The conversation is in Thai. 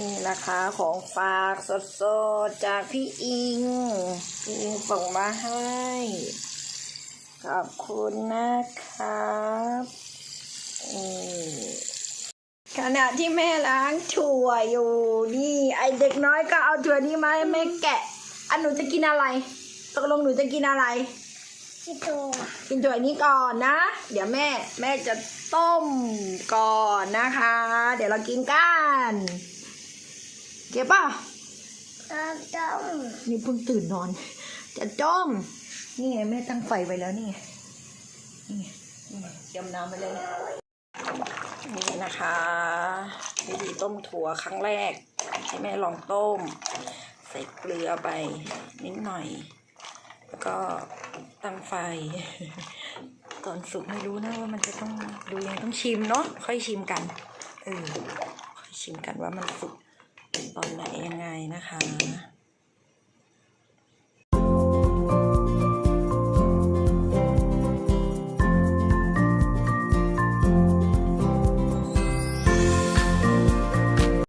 นี่นะคะของฝากสดๆ จากพี่อิง พี่อิงส่งมาให้ ขอบคุณนะครับนี่ขณะที่แม่ล้างถั่วอยู่นี่ ไอเด็กน้อยก็เอาถั่วนี้มาให้แม่แกะ อันหนูจะกินอะไร ตกลงหนูจะกินอะไรที่ตัวกินถั่วนี้ก่อนนะ เดี๋ยวแม่ แม่จะต้มก่อนนะคะ เดี๋ยวเรากินกันเก็บป่ะต้มต้มนี่เพิ่งตื่นนอน จะจ้มนี่ไงแม่ตั้งไฟไว้แล้วนี่ไงนี่ไงนี่ไงเตรียมน้ำไปเลย นี่นะคะวิธีต้มถั่วครั้งแรก ให้แม่ลองต้ม ใส่เกลือไปนิดหน่อย แล้วก็ตั้งไฟ ตอนสุกไม่รู้นะว่ามันจะต้องดูยังต้องชิมเนาะค่อยชิมกันเออค่อยชิมกันว่ามันสุกตอนไหนยังไง นะคะ